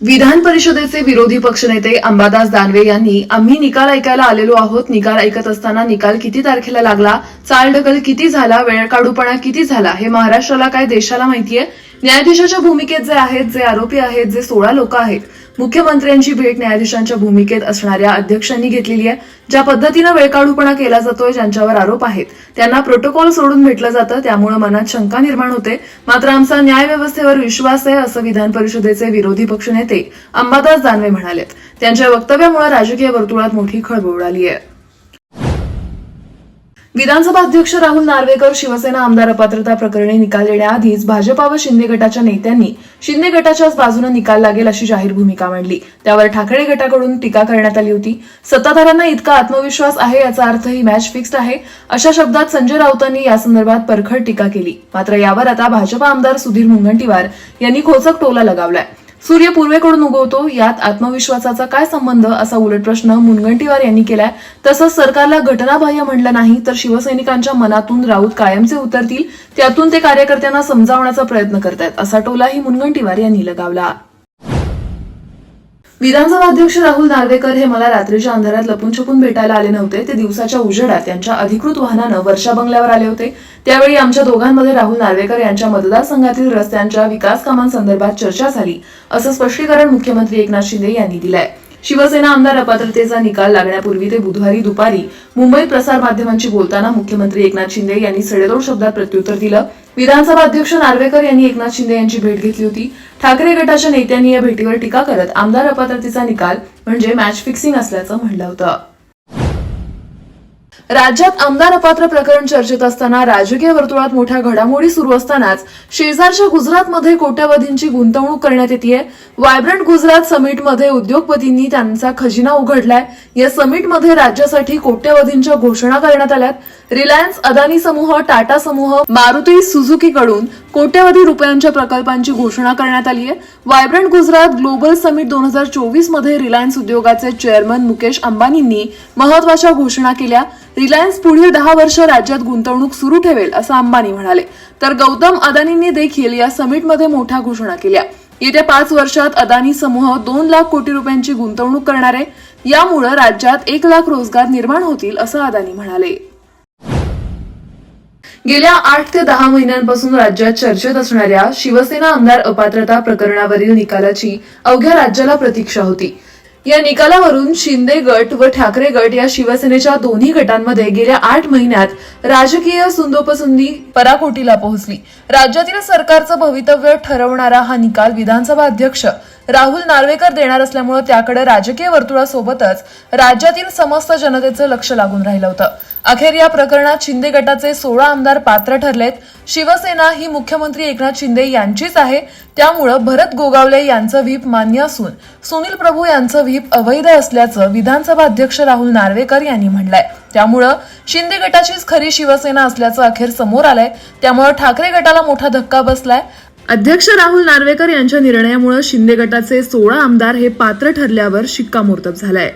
विधान परिषदेचे विरोधी पक्षनेते अंबादास दानवे यांनी आम्ही निकाल ऐकायला आलेलो आहोत. निकाल ऐकत असताना निकाल किती तारखेला लागला? चालढकल किती झाला? वेळ काढूपणा किती झाला? हे महाराष्ट्राला काय देशाला माहितीये? न्यायाधीशाच्या भूमिकेत जे आहेत जे आरोपी आहेत जे सोळा लोक आहेत मुख्यमंत्र्यांची भेट न्यायाधीशांच्या भूमिकेत असणाऱ्या अध्यक्षांनी घेतलेली आहे. ज्या पद्धतीनं वेळकाढूपणा केला जातोय ज्यांच्यावर आरोप आहेत त्यांना प्रोटोकॉल सोडून भेटलं जातं त्यामुळे मनात शंका निर्माण होते. मात्र आमचा न्याय व्यवस्थेवर विश्वास आहे असं विधान परिषदेचे विरोधी पक्षनेते अंबादास दानवे म्हणालेत. त्यांच्या वक्तव्यामुळे राजकीय वर्तुळात मोठी खळबळ उडाली आहे. विधानसभा अध्यक्ष राहुल नार्वेकर शिवसेना आमदार अपात्रता प्रकरणी निकाल देण्याआधीच भाजपा व शिंदे गटाच्या नेत्यांनी शिंदे गटाच्याच बाजूने निकाल लागेल अशी जाहीर भूमिका मांडली. त्यावर ठाकरे गटाकडून टीका करण्यात आली होती. सत्ताधाऱ्यांना इतका आत्मविश्वास आहे याचा अर्थ ही मॅच फिक्स्ड आहे. अशा शब्दात संजय राऊतांनी या संदर्भात परखड टीका केली. मात्र यावर आता भाजपा आमदार सुधीर मुनगंटीवार यांनी खोचक टोला लगावलाय. सूर्य पूर्वेकडून उगवतो यात आत्मविश्वासाचा काय संबंध? असा उलट प्रश्न मुनगंटीवार यांनी केलाय. तसंच सरकारला घटनाबाह्य म्हणलं नाही तर शिवसैनिकांच्या मनातून राऊत कायमचे उतरतील त्यातून ते कार्यकर्त्यांना समजावण्याचा प्रयत्न करतायत असा टोलाही मुनगंटीवार यांनी लगावला. विधानसभा अध्यक्ष राहुल नार्वेकर हे मला रात्रीच्या अंधारात लपून छपून भेटायला आले नव्हते. ते दिवसाच्या उजेडात त्यांच्या अधिकृत वाहनानं वर्षा बंगल्यावर आले होते. त्यावेळी आमच्या दोघांमध्ये राहुल नार्वेकर यांच्या मतदारसंघातील रस्त्यांच्या विकास कामांसंदर्भात चर्चा झाली असं स्पष्टीकरण मुख्यमंत्री एकनाथ शिंदे यांनी दिलंय. शिवसेना आमदार अपात्रतेचा निकाल लागण्यापूर्वी ते बुधवारी दुपारी मुंबईत प्रसारमाध्यमांशी बोलताना मुख्यमंत्री एकनाथ शिंदे यांनी सडेतोड शब्दात प्रत्युत्तर दिलं. विधानसभा अध्यक्ष नार्वेकर यांनी एकनाथ शिंदे यांची भेट घेतली होती. ठाकरे गटाच्या नेत्यांनी या भेटीवर टीका करत आमदार अपात्रतेचा निकाल म्हणजे मॅच फिक्सिंग असल्याचं म्हणलं होतं. राज्यात आमदार अपात्र प्रकरण चर्चेत असताना राजकीय वर्तुळात मोठ्या घडामोडी सुरू असतानाच शेजारच्या गुजरातमध्ये कोट्यवधींची गुंतवणूक करण्यात येते वायब्रंट गुजरात समिटमध्ये उद्योगपतींनी त्यांचा खजिना उघडलाय. या समिटमध्ये राज्यासाठी कोट्यवधींच्या घोषणा करण्यात आल्यात. रिलायन्स अदानी समूह टाटा समूह मारुती सुझुकी कडून कोट्यवधी रुपयांच्या प्रकल्पांची घोषणा करण्यात आली आहे. वायब्रंट गुजरात ग्लोबल समिट दोन हजार चोवीसमध्ये रिलायन्स उद्योगाचे चेअरमन मुकेश अंबानींनी महत्त्वाच्या घोषणा केल्या. रिलायन्स पुढील दहा वर्ष राज्यात गुंतवणूक सुरू ठेवेल असं अंबानी म्हणाले. तर गौतम अदानींनी देखील या समिटमध्ये मोठ्या घोषणा केल्या. येत्या पाच वर्षात अदानी समूह दोन लाख कोटी रुपयांची गुंतवणूक करणार आहे. यामुळे राज्यात एक लाख रोजगार निर्माण होतील असं अदानी म्हणाले. गेल्या आठ ते दहा महिन्यांपासून राज्यात चर्चेत असणाऱ्या शिवसेना आमदार अपात्रता प्रकरणावरील निकालाची अवघ्या राज्याला प्रतीक्षा होती. या निकालावरून शिंदे गट व ठाकरे गट या शिवसेनेच्या दोन्ही गटांमध्ये गेल्या आठ महिन्यात राजकीय सुंदोपसुंदी पराकोटीला पोहोचली. राज्यातील सरकारचं भवितव्य ठरवणारा हा निकाल विधानसभा अध्यक्ष राहुल नार्वेकर देणार असल्यामुळे त्याकडे राजकीय वर्तुळासोबतच राज्यातील समस्त जनतेचं लक्ष लागून राहिलं होतं. अखेर या प्रकरणात शिंदे गटाचे सोळा आमदार पात्र ठरलेत. शिवसेना ही मुख्यमंत्री एकनाथ शिंदे यांचीच आहे. त्यामुळं भरत गोगावले यांचं व्हीप मान्य असून सुनील प्रभू यांचं व्हीप अवैध असल्याचं विधानसभा अध्यक्ष राहुल नार्वेकर यांनी म्हटलंय. त्यामुळं शिंदे गटाचीच खरी शिवसेना असल्याचं अखेर समोर आलंय. त्यामुळं ठाकरे गटाला मोठा धक्का बसलाय. अध्यक्ष राहुल नार्वेकर यांच्या निर्णयामुळे शिंदे गटाचे सोळा आमदार हे पात्र ठरल्यावर शिक्कामोर्तब झालंय.